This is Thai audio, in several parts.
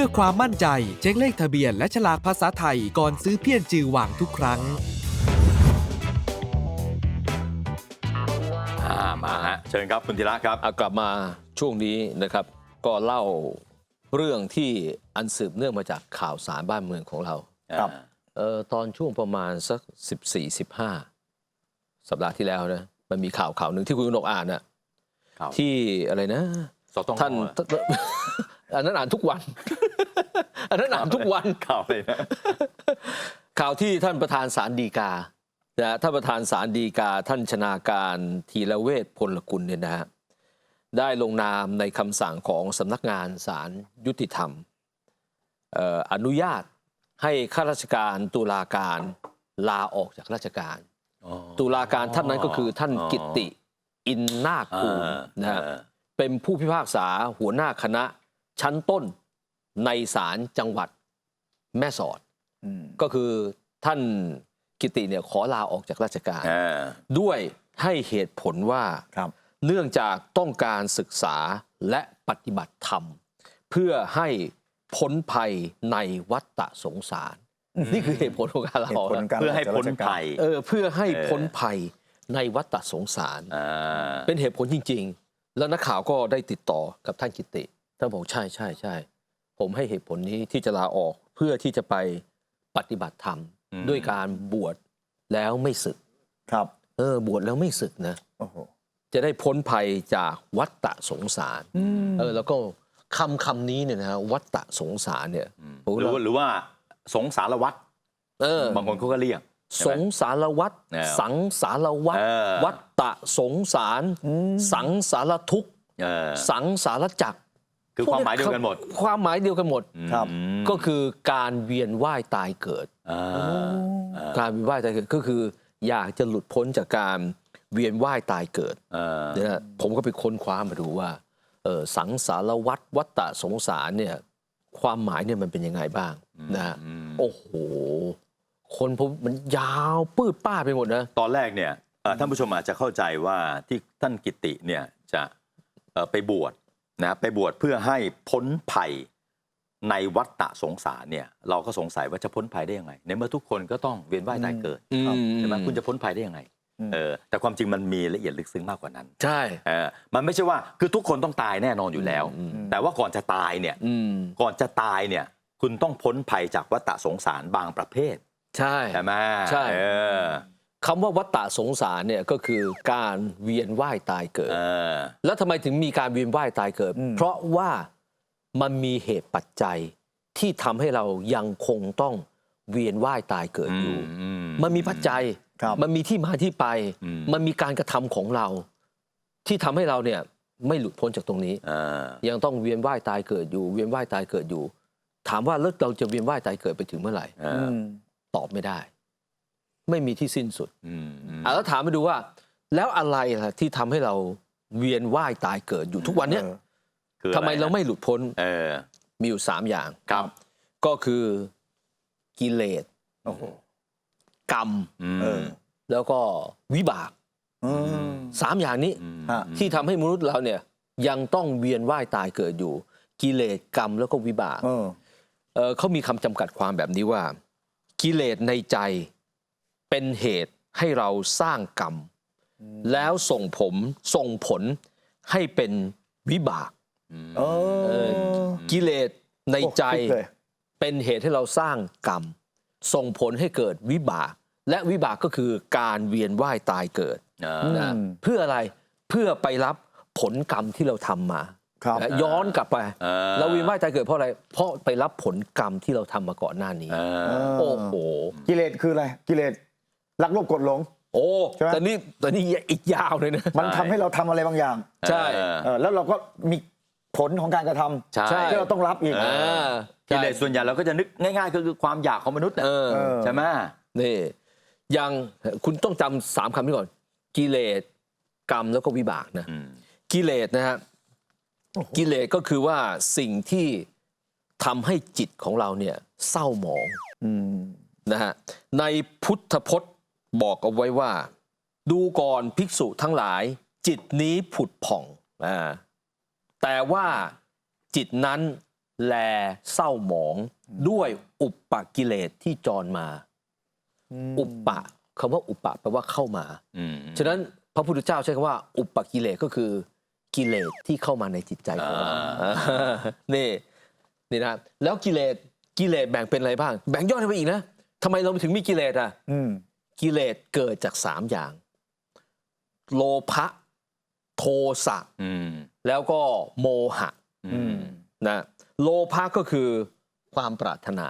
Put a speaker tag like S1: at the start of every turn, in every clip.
S1: พื่อความมั่นใจเช็คเลขทะเบียนและฉลากภาษาไทยก่อนซื้อเพี้ยนจือหว่างทุกครั้ง
S2: อ่ามาฮะเชิญครับคุณธีระครับ
S3: เอากลับมาช่วงนี้นะครับ ก็เล่าเรื่องที่อันสืบเนื่องมาจากข่าวสารบ้านเมืองของเรา
S2: ครับ
S3: เออตอนช่วงประมาณสัก 14 15 สัปดาห์ที่แล้วนะมันมีข่าวข่าวหนึ่งที่คุณกนกอ่านน่ะ
S2: ข่าว
S3: ที่อะไรนะ
S2: สตง
S3: ท่าน อันนั้นอ่านทุกวัน อันนั้นอ่านทุกวัน
S2: ข่าวเลยนะ
S3: ข่าวที่ท่านประธานศาลฎีกานะท่านประธานศาลฎีกาท่านชนาการทีละเวทพลกุลเนี่ยนะฮะได้ลงนามในคำสั่งของสำนักงานศาลยุติธรรมเอ่ออนุญาตให้ข้าราชการตุลาการลาออกจากราชการตุลาการท่านนั้นก็คือท่านกิตติอินนาคกูลนะฮะ
S2: เออ
S3: เป็นผู้พิพากษาหัวหน้าคณะชั้นต้น ในศาลจังหวัดแม่สอดก็คือท่านกิติเนี่ยขอลาออกจากราชการ
S2: เออ
S3: ด้วยให้เหตุผลว่า
S4: ครับ
S3: เนื่องจากต้องการศึกษาและปฏิบัติธรรม เพื่อให้พ้นภัยในวัฏฏะสงสาร นี่คือเหตุผลของการลา
S4: เห
S3: ออก
S4: ตุผล
S3: นะ
S4: การ
S2: เพื่อให้
S4: กจาก
S2: พ้น
S4: ราชการ
S2: ภัย
S3: เออเพื่อให้
S2: เออ
S3: พ้นภัยในวัฏฏะสงสาร
S2: อ่า
S3: เป็นเหตุผลจริง ๆ แล้วนักข่าวก็ได้ติดต่อกับท่านกิติท่านบอกใช่ใช่ใช่ ผมให้เหตุผลนี้ที่จะลาออกเพื่อที่จะไปปฏิบัติธรรมด้วยการบวชแล้วไม่ศึก
S4: ครับ
S3: เออบวชแล้วไม่ศึกนะ
S4: โอ้โห
S3: จะได้พ้นภัยจากวัฏฏะสงสารเออแล้วก็คำคำนี้เนี่ยนะฮะวัฏฏะสงสารเนี่ยผม
S2: หรือ
S3: ว่า
S2: ว่าหรือว่าสงสารวัตร
S3: เออ
S2: บางคนเขาก็เรียก
S3: สงสารวัฏ
S2: เออ
S3: สังสารวัฏ
S2: เออ
S3: วัฏฏะสงสาร สังสารทุกข์
S2: เออ
S3: สังสารจักร
S2: คือความหมายเดียวกันหมด
S3: ความหมายเดียวกันหมด
S4: ครับ
S2: อืม
S3: ก็คือการเวียนว่ายตายเกิด
S2: อ่า
S3: การเวียนว่ายตายเกิดก็คือ อยากจะหลุดพ้นจากการเวียนว่ายตายเกิด
S2: เออ
S3: เนี่ยนะผมก็ไปค้นคว้ามาดูว่าเออสังสารวัฏวัฏฏะสงสารเนี่ยความหมายเนี่ยมันเป็นยังไงบ้างนะฮะ
S2: อืม
S3: โอ้โห คนผมมันยาวปื้ดป้าดไปหมดนะ
S2: ตอนแรกเนี่ยเอ่อท่านผู้ชมอาจจะเข้าใจว่าที่ท่านกิติเนี่ยจะเอ่อไปบวช นะไปบวชเพื่อให้พ้นภัยในวัฏฏะสงสารเนี่ยเราก็สงสัยว่าจะพ้นภัยได้ยังไง ในเมื่อทุกคนก็ต้องเวียนว่ายตายเกิด
S4: ครับ
S2: ใช่ไหมคุณจะพ้นภัยได้ยังไง
S4: อืม
S2: เออแต่ความจริงมันมีละเอียดลึกซึ้งมากกว่านั้น
S3: ใช่
S2: เออมันไม่ใช่ว่าคือทุกคนต้องตายแน่นอนอยู่แล้ว
S3: อืม
S2: แต่ว่าก่อนจะตายเนี่ย
S3: อืม
S2: ก่อนจะตายเนี่ย คุณต้องพ้นภัยจากวัฏฏะสงสารบางประเภท
S3: ใช่
S2: ใช่ไหม
S3: ใช่
S2: เออ
S3: คำว่าวัฏฏะสงสารเนี่ยก็คือการเวียนว่ายตายเกิด
S2: เออ
S3: แล้วทำไมถึงมีการเวียนว่ายตายเกิด
S4: อืม
S3: เพราะว่ามันมีเหตุปัจจัยที่ทำให้เรายังคงต้องเวียนว่ายตายเกิดอยู่
S2: อืม
S3: มันมีปัจจัย
S4: ครับ
S3: มันมีที่มาที่ไป
S2: อืม
S3: มันมีการกระทำของเรา ที่ทำให้เราเนี่ยไม่หลุดพ้นจากตรงนี้
S2: เออ
S3: ยังต้องเวียนว่ายตายเกิดอยู่ เวียนว่ายตายเกิดอยู่ ถามว่าแล้วเราจะเวียนว่ายตายเกิดไปถึงเมื่อไหร่
S2: เอ
S4: อื
S2: อ
S4: ม
S3: ตอบไม่ได้ ไม่มีที่สิ้นสุด
S2: อืมอืม
S3: อะแล้วถามมาดูว่า แล้วอะไรล่ะที่ทำให้เราเวียนว่ายตายเกิดอยู่ทุกวันเนี้ย
S4: เออ
S2: คืออะ
S3: ทำไมเราไม่หลุดพ้น
S2: เออ
S3: มีอยู่สามอย่าง
S2: ครับ
S3: ก็คือกิเลส
S4: โอ้โห
S3: กรรม
S2: อืม
S4: เออ
S3: แล้วก็วิบาก
S4: อืม
S3: สามอย่างนี้
S2: อืม
S4: ฮะ
S3: ที่ทำให้มนุษย์เราเนี่ยยังต้องเวียนว่ายตายเกิดอยู่ กิเลสกรรมแล้วก็วิบาก
S4: เออ
S3: เอ่อเขามีคำจำกัดความแบบนี้ว่า กิเลสในใจ เป็นเหตุให้เราสร้างกรรม แล้วส่งผมส่งผลให้เป็นวิบาก
S4: เออ
S3: กิเลสในใจ
S4: โอ้คิดเลย
S3: เป็นเหตุให้เราสร้างกรรม ส่งผลให้เกิดวิบาก และวิบากก็คือการเวียนว่ายตายเกิด
S2: เออ
S4: ม
S3: นะเพื่ออะไรเพื่อไปรับผลกรรมที่เราทำมา
S4: ครับ
S3: นะย้อนกลับไป
S2: เออ
S3: เราเวียนว่ายตายเกิดเพราะอะไร เพราะไปรับผลกรรมที่เราทำมาก่อนหน้านี้
S2: เอ
S4: เอ
S2: อ
S4: อ
S3: โอ้โห
S4: กิเลสคืออะไร กิเลส รักโลภกดหลง
S3: โอ้
S4: ใช่ไหม
S3: แต่นี่แต่นี่อีกยาวเลยนะ
S4: มันทำให้เราทำอะไรบางอย่าง
S3: ใช่
S2: เออ
S4: เออแล้วเราก็มีผลของการกระทำ
S2: ใช่
S4: ที่เราต้องรับอีก
S2: เอ
S3: อ่า
S2: กิเลสส่วนใหญ่เราก็จะนึกง่ายๆก็คือความอยากของมนุษย์น่ะ
S3: เออ
S4: เออ
S2: ใช่ไหม
S3: นี่ยังคุณต้องจำสามคำนี้ก่อน กิเลสกรรมแล้วก็วิบากนะ
S2: อืม
S3: กิเลสนะฮะกิเลสก็คือว่าสิ่งที่ทำให้จิตของเราเนี่ยเศร้าหมอง
S4: อืม
S3: นะฮะในพุทธพจน์ บอกเอาไว้ว่า ดูก่อนภิกษุทั้งหลาย จิตนี้ผุดผ่องอ่าแต่ว่าจิตนั้นแลเศร้าหมองด้วยอุปปกิเลสที่จรมา อุปปะคำว่าอุปปะแปลว่าเข้ามา
S2: อืม
S3: ฉะนั้นพระพุทธเจ้าใช้คำว่า อุปกิเลสก็คือกิเลสที่เข้ามาในจิตใจของเรา
S2: อ่า
S3: นี่นี่นะแล้วกิเลสกิเลสแบ่งเป็นอะไรบ้าง แบ่งย่อยไปอีกนะทำไมเราถึงมีกิเลสอะ
S4: อืม
S3: กิเลสเกิดจากสามอย่าง โลภะโทสะ
S2: อืม
S3: แล้วก็โมหะ
S2: อืม
S3: นะโลภะก็คือความปรารถนา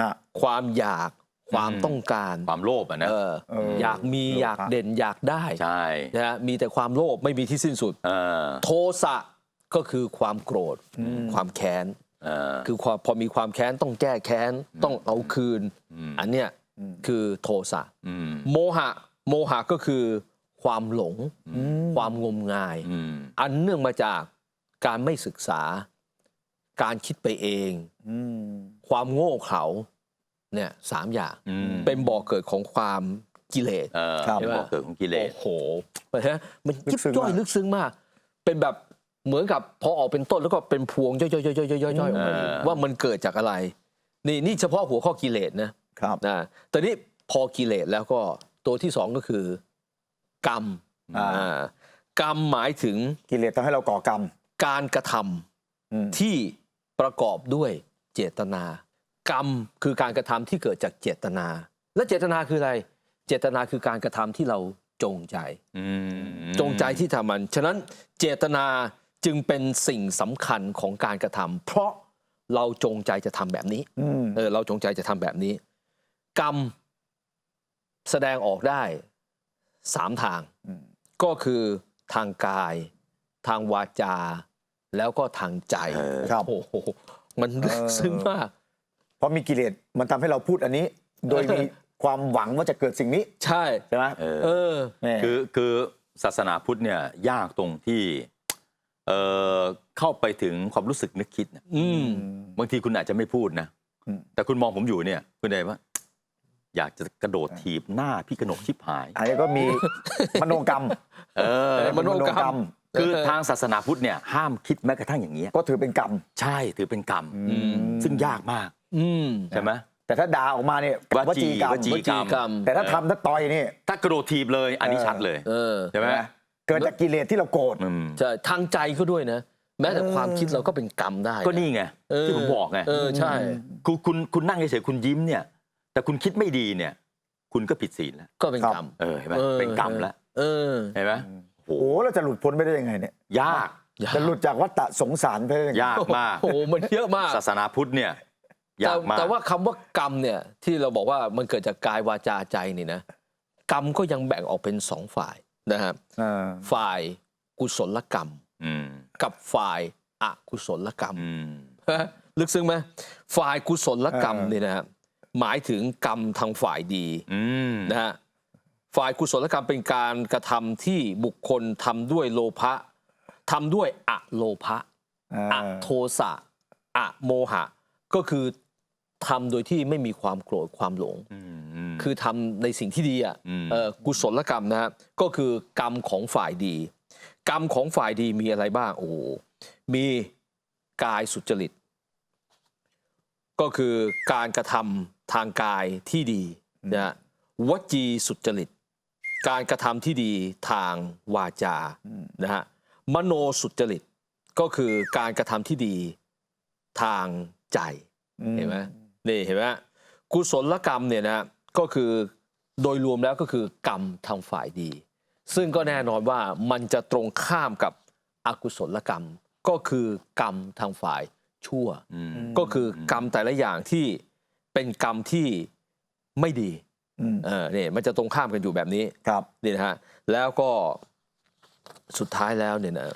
S4: ฮะ
S3: ความอยากความ
S2: อืม
S3: ต้องการ
S2: ความโลภอะนะ
S3: เออ
S4: เออ
S3: อยากมี
S4: โลภะ
S3: อยากเด่นอยากได้
S2: ใช่
S3: นะฮะมีแต่ความโลภไม่มีที่สิ้นสุด
S2: เออ
S3: โทสะก็คือความโกรธความแค้น
S2: เออ
S3: คือความพอมีความแค้นต้องแก้แค้นต้องเอาคืน
S2: ม
S3: อันเนี้ย คือโทสะ
S2: อืม
S3: โมหะ โมหะก็คือความหลง
S4: อืม
S3: ความงมงาย
S2: อืม
S3: อันเนื่องมาจากการไม่ศึกษา การคิดไปเอง
S4: อืม
S3: ความโง่เขลาเนี่ยสามอย่าง
S2: อืม
S3: เป็นบ่อเกิดของความกิเลส
S2: เออ
S4: ครับ
S2: เป็นบ่อเกิดของกิเล
S3: โอ้
S2: ส
S3: โหมันฮะมัน
S4: ลึ
S3: ยิ
S4: ก
S3: บ
S4: ซึ้ง
S3: ย่อย
S4: มาก
S3: ลึกซึ้งมาก เป็นแบบเหมือนกับพอออกเป็นต้นแล้วก็เป็นพวงย่อยๆๆๆๆๆออกมาว่ามันเกิดจากอะไร นี่นี่เฉพาะหัวข้อกิเลสนะ ครับนะแต่นี่พอกิเลสแล้วก็ตัวที่สองก็คือ กรรม
S4: อ่า
S3: อ่ากรรมหมายถึง
S4: กิเลสทำให้เราก่อกรรม
S3: การกระทำ
S4: อืม
S3: ที่ประกอบด้วยเจตนา กรรมคือการกระทำที่เกิดจากเจตนา และเจตนาคืออะไร เจตนาคือการกระทำที่เราจงใจ
S2: อืม
S3: จงใจที่ทำมัน ฉะนั้นเจตนาจึงเป็นสิ่งสำคัญของการกระทำเพราะเราจงใจจะทำแบบนี้
S4: อืม
S3: เออเราจงใจจะทำแบบนี้ กรรมแสดงออกได้สามทาง
S4: อืม
S3: ก็คือทางกาย ทางวาจา แล้วก็ทางใจ
S4: ครับ
S3: โอ้โหมันลึกซึ้งมาก
S4: เพราะมีกิเลสมันทำให้เราพูดอันนี้ โดยมีความหวังว่าจะเกิดสิ่งนี้
S3: ใช่
S4: ใช่ไหม
S2: เออ
S3: เออ
S4: แม่
S2: คือคือศาสนาพุทธเนี่ยยากตรงที่เอ่อเข้าไปถึงความรู้สึกนึกคิดน่ะ
S3: อืม
S2: บางทีคุณอาจจะไม่พูดนะ
S4: อืม
S2: แต่คุณมองผมอยู่เนี่ย คุณได้ว่า อยากจะกระโดดถีบหน้าพี่กนกชิบหาย
S4: อันนี้ก็มี มโนกรรม
S2: เออ
S3: มโนกรรม
S2: คือทางศาสนาพุทธเนี่ยห้ามคิดแม้กระทั่งอย่างนี้ย
S4: ก็ถือเป็นกรรม
S2: ใช่ถือเป็นกรรม
S3: อืม
S2: ซึ่งยากมาก
S3: อืม
S2: ใช่ไหม
S4: แต่ถ้าด่าออกมาเนี่ยว
S2: จี
S4: กรรม
S2: วจี
S3: วจีกรรม
S4: แต่ถ้าทำถ้าต่อยนี่
S2: ถ้ากระโดดถีบเลย อันนี้ชัดเลย
S3: เออ
S2: ใช่ไหม
S4: เกิดจากกิเลสที่เราโกรธ
S2: อืม
S3: ใช่ทางใจก็ด้วยนะ แม้แต่
S4: เออ
S3: ความคิดเราก็เป็นกรรมได้
S2: ก็นี่ไง
S3: เออ
S2: ที่ผมบอกไง
S3: เออใช่
S2: คุณคุณคุณนั่งเฉยๆคุณยิ้มเนี่ย แต่คุณคิดไม่ดีเนี่ย คุณก็ผิดศีลแล้ว
S3: ก็เป็นกรรม
S2: เออเห็นไหม
S3: ออ
S2: เป็นกรรมแล้ว
S3: เออ
S2: เห็นไหมโห
S4: โอ้โหเราจะหลุดพ้นไปได้ยังไงเนี่ย
S2: ยาก
S4: จะหลุดจากวัฏฏะสงสารไปได้ยังไง
S2: ยากมาก
S3: โอ้โหมันเยอะมาก
S2: ศาสนาพุทธเนี่ย
S3: แต่
S2: ยากมาก
S3: แต่ว่าคำว่ากรรมเนี่ย ที่เราบอกว่ามันเกิดจากกายวาจาใจนี่นะกรรมก็ยังแบ่งออกเป็นสองฝ่ายนะครับ
S4: อ่า
S3: ฝ่ายกุศลกรรม
S2: อืม
S3: กับฝ่ายอกุศลกรรม
S2: อืม
S3: ลึกซึ้งไหมฝ่ายกุศลกรรม
S4: เออ
S3: เนี่ยนะฮะ หมายถึงกรรมทางฝ่ายดี
S2: อืม
S3: นะฮะฝ่ายกุศลกรรมเป็นการกระทำที่บุคคลทำด้วยโลภะทำด้วยอโลภะ
S4: อ่า
S3: อโทสะอโมหะ ก็คือทำโดยที่ไม่มีความโกรธความหลง
S2: อืมอืม
S3: คือทำในสิ่งที่ดีอะ
S2: อืม
S3: เอ่อกุศลกรรมนะฮะก็คือกรรมของฝ่ายดี กรรมของฝ่ายดีมีอะไรบ้างโอ้โหมีกายสุจริต ก็คือการกระทำ ทางกายที่ดีนะฮะวจีสุจริต การกระทำที่ดีทางวาจานะฮะมโนสุจริตก็คือการกระทำที่ดีทางใจเห็นไหมนี่เห็นไหมกุศลกรรมเนี่ยนะก็คือโดยรวมแล้วก็คือกรรมทางฝ่ายดี ซึ่งก็แน่นอนว่ามันจะตรงข้ามกับอกุศลกรรม ก็คือกรรมทางฝ่ายชั่ว
S2: อืม
S3: ก็คือกรรมแต่ละอย่างที่ เป็นกรรมที่ไม่ดี
S4: อืม
S3: เออเนี่ยมันจะตรงข้ามกันอยู่แบบนี้
S4: ครับ
S3: นี่นะฮะแล้วก็สุดท้ายแล้วเนี่ยนะ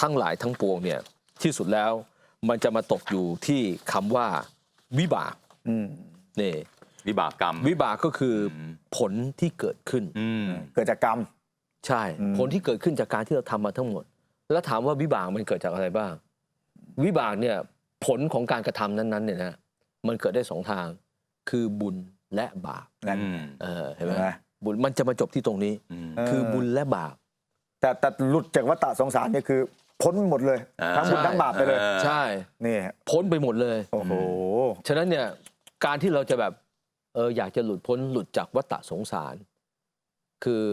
S3: ทั้งหลายทั้งปวงเนี่ยที่สุดแล้วมันจะมาตกอยู่ที่คำว่าวิบาก
S4: อืม
S3: นี่
S2: วิบากกรรม
S3: วิบากก็คืออ
S2: ม
S3: ผลที่เกิดขึ้น
S2: อืม
S4: เกิดจากกรรม
S3: ใช่
S4: อืม
S3: ผลที่เกิดขึ้นจากการที่เราทำมาทั้งหมด แล้วถามว่าวิบากมันเกิดจากอะไรบ้าง วิบากเนี่ยผลของการกระทำนั้นๆเนี่ยนะ มันเกิดได้สองทาง คือบุญและบาป
S4: นั่น
S2: อืม
S3: เออเห็นไหม
S4: เห็นไหม
S3: บุญมันจะมาจบที่ตรงนี้
S2: อืม
S4: เออ
S3: คือบุญและบาป
S4: แต่แต่หลุดจากวัฏฏะสงสารเนี่ยคือพ้นหมดเลย
S2: อ่า
S4: ทั้งบุญทั้งบาปไปเลย
S2: ออ
S3: ใช่
S4: นี่
S3: พ้นไปหมดเลย
S4: โอ้โห
S3: ฉะนั้นเนี่ยการที่เราจะแบบเอออยากจะหลุดพ้นหลุดจากวัฏฏะสงสาร คือ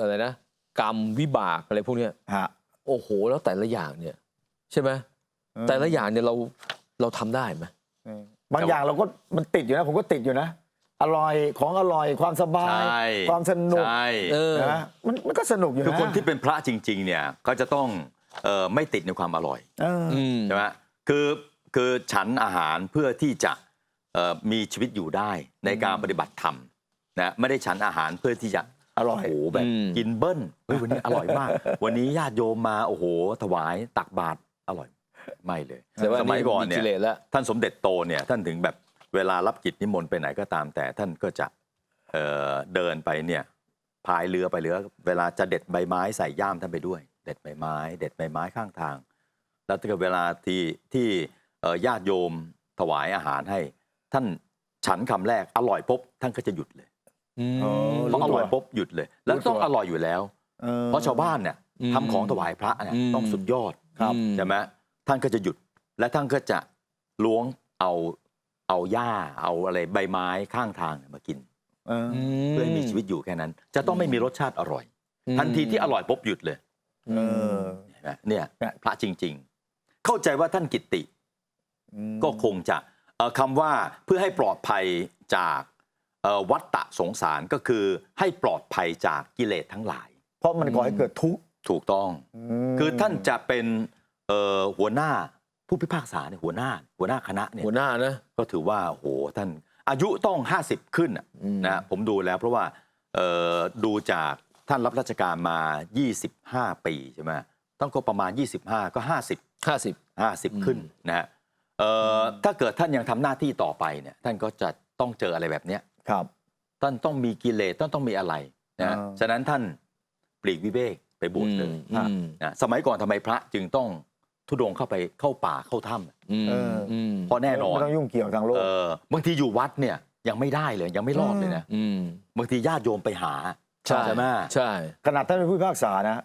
S3: อะไรนะกรรมวิบากอะไรพวกเนี้ย
S4: ฮะ
S3: โอ้โห แล้วแต่ละอย่างเนี่ย ใช่ไหมแต่ละอย่างเนี่ยเรา เราทำได้ไหม
S4: บางอย่างเราก็มันติดอยู่นะ ผมก็ติดอยู่นะ อร่อยของอร่อยความสบาย
S2: ใช่
S4: ความสนุก
S2: ใช่
S3: เออ
S4: นะมันมันก็สนุกอยู่นะ
S2: คือคนที่เป็นพระจริง ๆ เนี่ยก็จะต้องเอ่อไม่ติดในความอร่อย
S4: เออ
S3: อืม
S2: ใช่ไหมคือคือฉันอาหารเพื่อที่จะเอ่อมีชีวิตอยู่ได้ในการปฏิบัติธรรมนะไม่ได้ฉันอาหารเพื่อที่จะ
S4: อร่อย
S2: โอ้โหแบบ
S3: อืม
S2: กินเบิ้ลเฮ้ยวันนี้อร่อยมาก วันนี้ญาติโยมมาโอ้โห ถวายตักบาตรอร่อย ไม่เลย
S3: แต่ว่า
S2: สมัยก่อน
S3: มี
S2: เนี่
S3: กิ
S2: ย
S3: เลสแล้ว
S2: ท่านสมเด็จโตเนี่ยท่านถึงแบบเวลารับกิจนิมนต์ไปไหนก็ตาม แต่ท่านก็จะเอ่อเดินไปเนี่ยพายเรือไปเรือ เวลาจะเด็ดใบไม้ใส่ย่ามท่านไปด้วย เด็ดใบไม้ เด็ดใบไม้ข้างทาง แล้วถ้าเกิดเวลาที่ที่เอ่อญาติโยมถวายอาหารให้ ท่านฉันคำแรกอร่อยปุ๊บท่านก็จะหยุดเลย
S3: อืม
S4: อ๋อ
S2: เพราะอร่อยปุ๊บหยุดเลย แล้วต้องอร่อยอยู่แล้ว
S4: ออ
S2: เพราะชาวบ้านเนี่ย
S3: อืม
S2: ทำของถวายพระเนี่ย
S3: อืม
S2: ต้องสุดยอด
S3: ครับ
S2: ใช่ไหม ท่านก็จะหยุดและท่านก็จะล้วงเอาเอาหญ้าเอาอะไรใบไม้ข้างทางมากิน
S4: เออ
S2: เพื่อให้มีชีวิตอยู่แค่นั้น จะต้องไม่มีรสชาติอร่อย
S3: อืม
S2: ทันทีที่อร่อยปุ๊บหยุดเลย
S4: เออ
S2: เห็นไหมเนี่ย
S4: เนี่ย
S2: พระจริง ๆ เข้าใจว่าท่านกิตติ
S4: อืม
S2: ก็คงจะเอ่อคำว่าเพื่อให้ปลอดภัยจากเอ่อวัฏฏะสงสารก็คือให้ปลอดภัยจากกิเลสทั้งหลาย
S4: เพราะมันก่อให้เกิดทุกข์
S2: ถูกต้อง
S4: ม
S2: คือท่านจะเป็น เอ่อหัวหน้าผู้พิพากษาเนี่ยหัวหน้า หัวหน้าคณะเนี่ย
S3: หัวหน้านะ
S2: ก็ถือว่าโหท่านอายุต้อง 50 ขึ้นน่ะ
S3: อืม
S2: นะผมดูแล้วเพราะว่าเอ่อดูจากท่านรับราชการมา 25 ปีใช่ไหมต้องก็ประมาณ 25 ก็ 50
S3: ห้าสิบ
S2: 50 ขึ้นนะฮะเอ่อถ้าเกิดท่านยังทำหน้าที่ต่อไปเนี่ยท่านก็จะต้องเจออะไรแบบเนี้ย
S4: ครับ
S2: ท่านต้องมีกิเลสท่านต้องมีอะไรนะ
S4: อ่า
S2: ฉะนั้นท่านปลีกวิเวกไปบวชเลย
S3: อืม
S2: นะสมัยก่อนทำไมพระจึงต้อง ทุดงเข้าไปเข้าป่าเข้าถ้ำ
S3: อืม
S4: เอออื
S3: ม
S2: เพราะแน่นอน
S4: ไม่ต้องยุ่งเกี่ยวทางโลก
S2: เออบางทีอยู่วัดเนี่ยยังไม่ได้เลยยังไม่รอดเลยนะ
S3: อืม
S2: บางทีญาติโยมไปหา
S3: ใช่
S2: ไหม
S3: ใช่
S4: ขนาดท่านเป็นผู้พิพากษานะ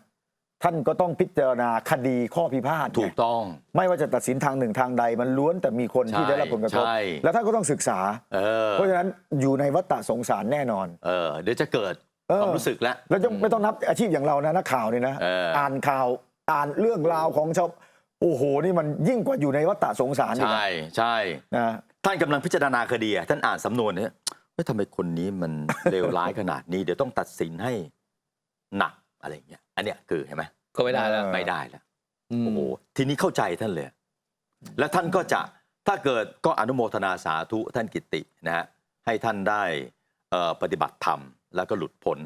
S4: ท่านก็ต้องพิจารณาคดีข้อพิพาทไง
S2: ถูกต้อง
S4: ไม่ว่าจะตัดสินทางหนึ่งทางใด มันล้วนแต่มีคนที่
S2: ใช่
S4: ได้รับผลกระทบ
S2: ใช่
S4: แล้วท่านก็ต้องศึกษา
S2: เออ
S4: เพราะฉะนั้นอยู่ในวัฏฏะสงสารแน่นอน
S2: เออเดี๋ยวจะเกิด
S4: เออ
S2: ความรู้สึกแล้ว
S4: แล้วจะไม่ต้องนับอาชีพอย่างเรานะนักข่าวเนี่ยนะ
S2: เอออ่
S4: อ่านข่าวอ่านเรื่องราวของชาว โอ้โห นี่มันยิ่งกว่าอยู่ในวัฏฏะสงสารอีก
S2: ใช่
S4: นะ
S2: ใช่
S4: นะ
S2: ท่านกำลังพิจารณาคดีอะท่านอ่านสำนวนเนี่ยเฮ้ยทำไมคนนี้มัน เลวร้ายขนาดนี้ เดี๋ยวต้องตัดสินให้หนักอะไรอย่างเงี้ยอันเนี้ยคือเห็นไหม
S3: ก็ไม่ได้แล้ว
S2: ไม่ได้แล้ว
S3: ม
S2: โอ้โหทีนี้เข้าใจท่านเลย และท่านก็จะถ้าเกิดก็อนุโมทนาสาธุท่านกิตตินะฮะให้ท่านได้เอ่อปฏิบัติธรรมแล้วก็หลุดพ้น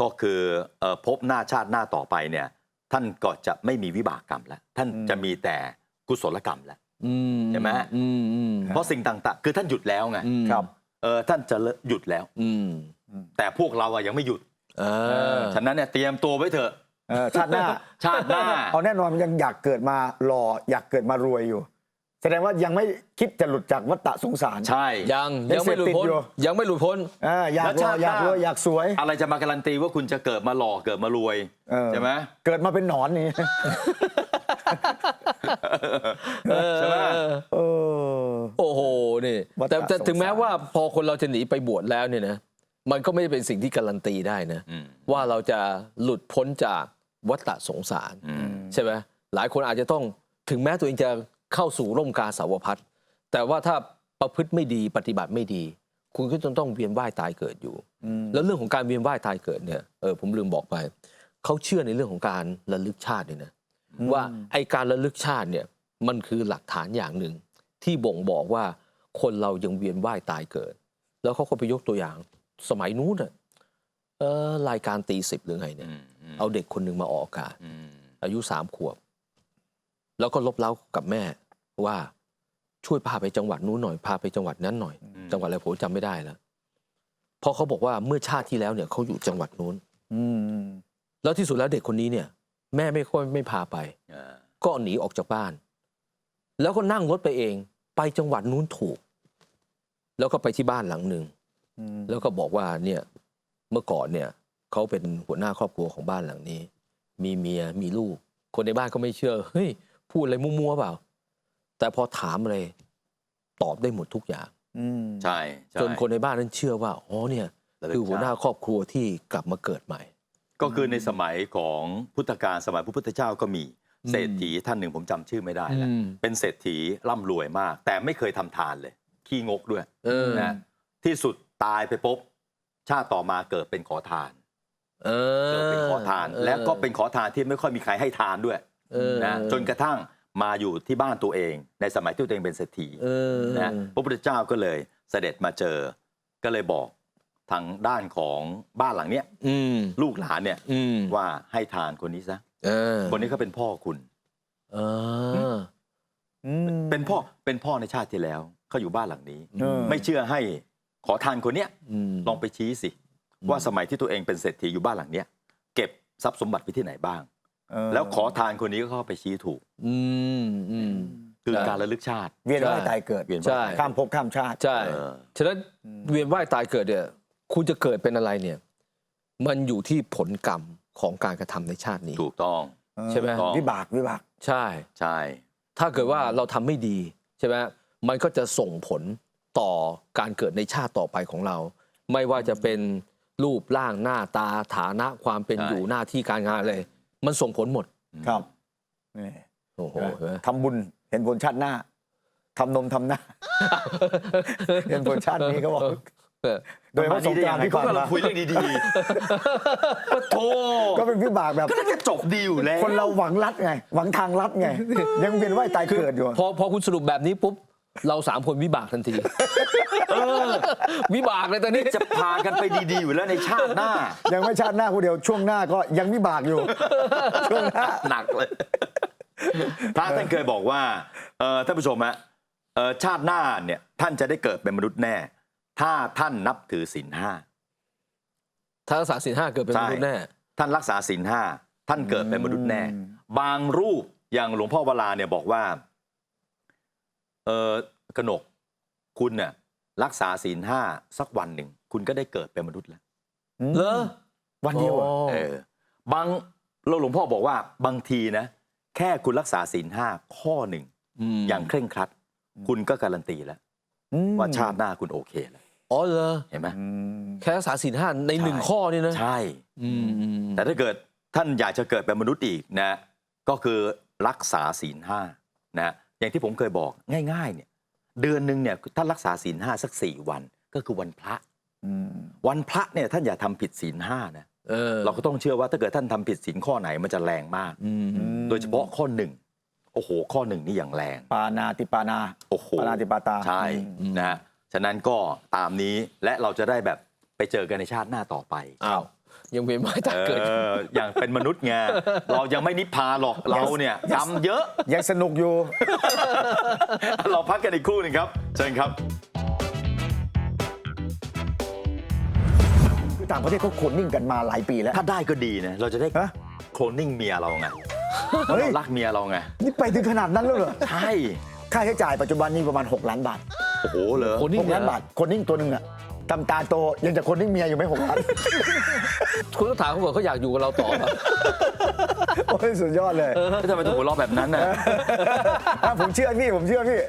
S2: ก็คือเอ่อพบหน้าชาติหน้าต่อไปเนี่ย ท่านก็จะไม่มีวิบากกรรมแล้ว ท่านจะมีแต่กุศลกรรมแล้ว
S3: อืม
S2: เห็นไหม
S3: อืมอืม
S2: เพราะสิ่งต่างๆ คือท่านหยุดแล้วไง
S3: อืม
S4: ครับ
S2: เออท่านจะเลิกหยุดแล้ว
S3: อืม
S2: แต่พวกเราอะยังไม่หยุด
S3: เออ
S2: ฉะนั้นเนี่ยเตรียมตัวไว้เถอะ
S4: เออชาติหน้า
S2: ชาติหน้า
S4: เอาแน่นอนมันยังอยากเกิดมาหล่ออยากเกิดมารวยอยู่ แสดงว่ายังไม่คิดจะหลุดจากวัฏฏะสงสาร
S2: ใช่
S3: ยัง
S4: ยัง
S3: ยังไม่หลุดพ้น
S4: เสพติดอยู่
S3: ยังไม่หลุดพ้น
S4: เอออยาก
S2: แล้ว
S4: หล่อ
S2: ชาติ
S4: อยาก
S2: หน้า
S4: รวยอยากสวย
S2: อะไรจะมาการันตีว่าคุณจะเกิดมาหล่อเกิดมารวย
S4: เออ
S2: ใช่ไหม
S4: เกิดมาเป็นหนอนนี่
S2: ใช่ไหม
S4: เออ
S3: โอ้โหนี่
S4: วัฏฏะ
S3: แต่แต่
S4: สงสาร
S3: ถึงแม้ว่าพอคนเราจะหนีไปบวชแล้วเนี่ยนะมันก็ไม่ได้เป็นสิ่งที่การันตีได้นะ
S2: อืม
S3: ว่าเราจะหลุดพ้นจากวัฏฏะสงสาร
S2: อืม
S3: ใช่ไหมหลายคนอาจจะต้องถึงแม้ตัวเองจะ เข้าสู่ร่มกาสาวพัฒน์แต่ว่าถ้าประพฤติไม่ดีปฏิบัติไม่ดี คุณก็จะต้องเวียนว่ายตายเกิดอยู่
S4: อืม
S3: แล้วเรื่องของการเวียนว่ายตายเกิดเนี่ยเออผมลืมบอกไปเขาเชื่อในเรื่องของการระลึกชาติเนี่ยนะว่าไอการระลึกชาติเนี่ยมันคือหลักฐานอย่างหนึ่ง ที่บ่งบอกว่าคนเรายังเวียนว่ายตายเกิด แล้วเขาก็ไปยกตัวอย่างสมัยนู้นน่ะเออรายการตีสิบหรือไงเนี่ย
S2: อืมอืม
S3: เอาเด็กคนหนึ่งมาออกอากาศ
S2: อืม
S3: อายุสามขวบ แล้วก็ลบเล้ากับแม่ ว่าช่วยพาไปจังหวัดนู้นหน่อยพาไปจังหวัดนั้นหน่อย จังหวัดอะไรผมจำไม่ได้แล้วเพราะเขาบอกว่าเมื่อชาติที่แล้วเนี่ยเขาอยู่จังหวัดนู้น
S4: อืม
S3: แล้วที่สุดแล้วเด็กคนนี้เนี่ย แม่ไม่ค่อยไม่พาไป
S2: อ่า
S3: ก็หนีออกจากบ้าน แล้วก็นั่งรถไปเอง ไปจังหวัดนู้นถูก แล้วก็ไปที่บ้านหลังหนึ่ง
S4: อืม
S3: แล้วก็บอกว่าเนี่ยเมื่อก่อนเนี่ยเขาเป็นหัวหน้าครอบครัวของบ้านหลังนี้ มีเมียมีลูก คนในบ้านก็ไม่เชื่อเฮ้ยพูดอะไรมั่วๆเปล่า แต่พอถามอะไรตอบได้หมดทุกอย่าง
S4: อืม
S2: ใช่ใช่
S3: จนคนในบ้านนั้นเชื่อว่าอ๋อเนี่ย
S2: ระลึก
S3: คือหัวหน้า
S2: ชาติ
S3: ครอบครัวที่กลับมาเกิดใหม่
S2: ก็คือในสมัยของพุทธกาลสมัยพระพุทธเจ้าก็มี
S3: อืม
S2: เศรษฐีท่านหนึ่งผมจำชื่อไม่ได้แล้ว
S3: อืม
S2: เป็นเศรษฐีร่ำรวยมาก แต่ไม่เคยทำทานเลย ขี้งกด้วย
S3: เออ
S2: นะที่สุดตายไปปุ๊บชาติต่อมาเกิดเป็นขอทาน
S3: เออ
S2: เกิดเป็นขอทาน
S3: ออ
S2: แล้วก็เป็นขอทานที่ไม่ค่อยมีใครให้ทานด้วย
S3: เออ
S2: นะจนกระทั่ง มาอยู่ที่บ้านตัวเอง ในสมัยที่ตัวเองเป็นเศรษฐี
S3: เออ
S2: นะพระพุทธเจ้าก็เลยเสด็จมาเจอก็เลยบอกทางด้านของบ้านหลังเนี้ย
S3: อืม
S2: ลูกหลานเนี่ย
S3: อืม
S2: ว่าให้ทานคนนี้ซะ
S3: เออ
S2: คนนี้เขาเป็นพ่อคุณ
S3: เออ
S4: อืม
S2: เป็นพ่อเป็นพ่อในชาติที่แล้วเขาอยู่บ้านหลังนี้
S4: เออ
S2: ไม่เชื่อให้ขอทานคนเนี้ย
S3: อืม
S2: ลองไปชี้สิ ว่าสมัยที่ตัวเองเป็นเศรษฐีอยู่บ้านหลังเนี้ยเก็บทรัพย์สมบัติไปที่ไหนบ้าง
S4: เออ
S2: แล้วขอทานคนนี้ก็เข้าไปชี้ถูก
S3: อืมอืม
S2: คือ
S3: ใช่
S2: การระลึกชาติ
S4: เวียนว่าย
S3: ใช่
S4: ตายเกิด
S2: เวียน
S3: ใช่
S2: ว่าย
S4: ข้ามภพข้ามชาติ
S3: ใช่
S2: เออ
S3: ฉะนั้นเวียนว่ายตายเกิดเนี่ย คุณจะเกิดเป็นอะไรเนี่ย มันอยู่ที่ผลกรรมของการกระทำในชาตินี้
S2: ถูกต้อง
S3: ใช่ไหม
S4: เออวิบากวิบาก
S3: ใช่
S2: ใช่
S3: ถ้าเกิดว่าเราทำไม่ดีใช่ไหมมันก็จะส่งผลต่อการเกิดในชาติต่อไปของเรา ไม่ว่าจะเป็นรูปร่างหน้าตาฐานะความเป็น
S2: ใช่
S3: อยู่หน้าที่การงานเลย มันส่งผลหมด
S4: ครับนี่
S3: โอ้โหเห็นไหม
S4: ทำบุญเห็นผลชาติหน้าทำนมทำหน้า เห็นผลชาตินี้เขาบอก
S3: เออ
S4: โดยเฉพาะสงกรานต์ที่
S2: ก็
S4: ผ่าน
S2: กำลั
S4: มาง
S2: คุยเรื่องดีๆปะโท
S4: ก็เป็นวิบากแบบ
S2: ก็น่าจะจบดีอยู่แล้ว
S4: คนเราหวังรัดไง หวังทางรัดไง ยังเวียนว่ายตายเกิดอยู่
S3: พอพอคุณสรุปแบบนี้ปุ๊บ เราสามคนวิบากทันทีวิบากเลยตอนนี้
S2: จะพากันไปดีๆอยู่แล้วในชาติหน้า
S4: ยังไม่ชาติหน้าผู้เดียวช่วงหน้าก็ยังวิบากอยู่ ช่วงหน้า
S2: หนักเลย พระท่านเคยบอกว่าเอ่อท่านผู้ชมฮะเอ่อชาติหน้าเนี่ย ท่านจะได้เกิดเป็นมนุษย์แน่ ถ้าท่านนับถือศีลห้า
S3: ถ้ารักษาศีลห้าเกิดเป็นมนุษย์แน่
S2: ท่านรักษาศีลห้าท่านเกิดเป็นมนุษย์แน่
S4: อืม
S2: บางรูปอย่างหลวงพ่อวราเนี่ยบอกว่า เออกนกคุณเนี่ยรักษาศีลห้าสักวันหนึ่ง คุณก็ได้เกิดเป็นมนุษย์แล้ว
S3: เหรอ
S4: วันเดียวอะ
S2: เออบางเราหลวงพ่อบอกว่าบางทีนะ แค่คุณรักษาศีลห้าข้อหนึ่ง
S3: ม
S2: อย่างเคร่งครัด คุณก็การันตีแล้ว
S4: ม
S2: ว่าชาติหน้าคุณโอเคแล้ว
S3: อ๋อเหรอ
S2: เห็นไหม
S4: อืม
S3: แค่รักษาศีลห้าในหนึ่ง
S2: ใช่
S3: ข้อนี่นะ
S2: ใช่
S3: อืมอืม
S2: แต่ถ้าเกิดท่านอยากจะเกิดเป็นมนุษย์อีกนะ ก็คือรักษาศีลห้านะ อย่างที่ผมเคยบอกง่ายๆเนี่ยเดือนหนึ่งเนี่ยท่านรักษาศีลห้าสักสี่วันก็คือวันพระ
S4: อืม
S2: วันพระเนี่ยท่านอย่าทำผิดศีลห้านะ
S3: เออ
S2: เราก็ต้องเชื่อว่าถ้าเกิดท่านทำผิดศีลข้อไหนมันจะแรงมาก
S3: อืม
S2: โดยเฉพาะข้อหนึ่งโอ้โห ข้อหนึ่งนี่อย่างแรง
S4: ปานาติปานา
S2: โอ้โห
S4: ปานาติปาตา
S2: ใช่
S4: อืม
S2: นะฮะฉะนั้นก็ตามนี้และเราจะได้แบบไปเจอกันในชาติหน้าต่อไป
S3: อ้าว ยังเวียนว่ายตายเกิด
S2: เอออย่างเป็นมนุษย์ไงเรายังไม่นิพพานหรอกเราเนี่ยกรรมเยอะ
S4: ยังสนุกอยู่
S2: เราพักกันอีกครู่หนึงครับ เชิญครับ
S4: คือต่างประเทศเขาโคนนิ่งกันมาหลายปีแล้ว
S2: ถ้าได้ก็ดีนะ เราจะได้
S4: ฮะ
S2: โคลนนิ่งเมียเราไง
S4: เฮ้ย
S2: เรารักเมียเราไง
S4: นี่ไปถึงขนาดนั้นแล้วเหรอ
S2: ใช่
S4: ค่าใช้จ่ายปัจจุบันนี้ประมาณ 6 ล้านบาท
S2: โอ้โหเลย
S3: คนนิ่ง
S4: 6ล้านบาท คนนิ่งตัวหนึ่งอะตำตาโตยังจะคนนิ่งเมียอยู่ไหมหกล้าน
S3: คุณต้องถามเขาบอกเขาอยากอยู่กับเราต่อป่ะ
S4: โอ้ยสุดยอดเลย
S2: แล้วทำไมถึงหัวเราะแบบนั้นน่ะ
S4: อะผมเชื่อพี่ผมเชื่อพี่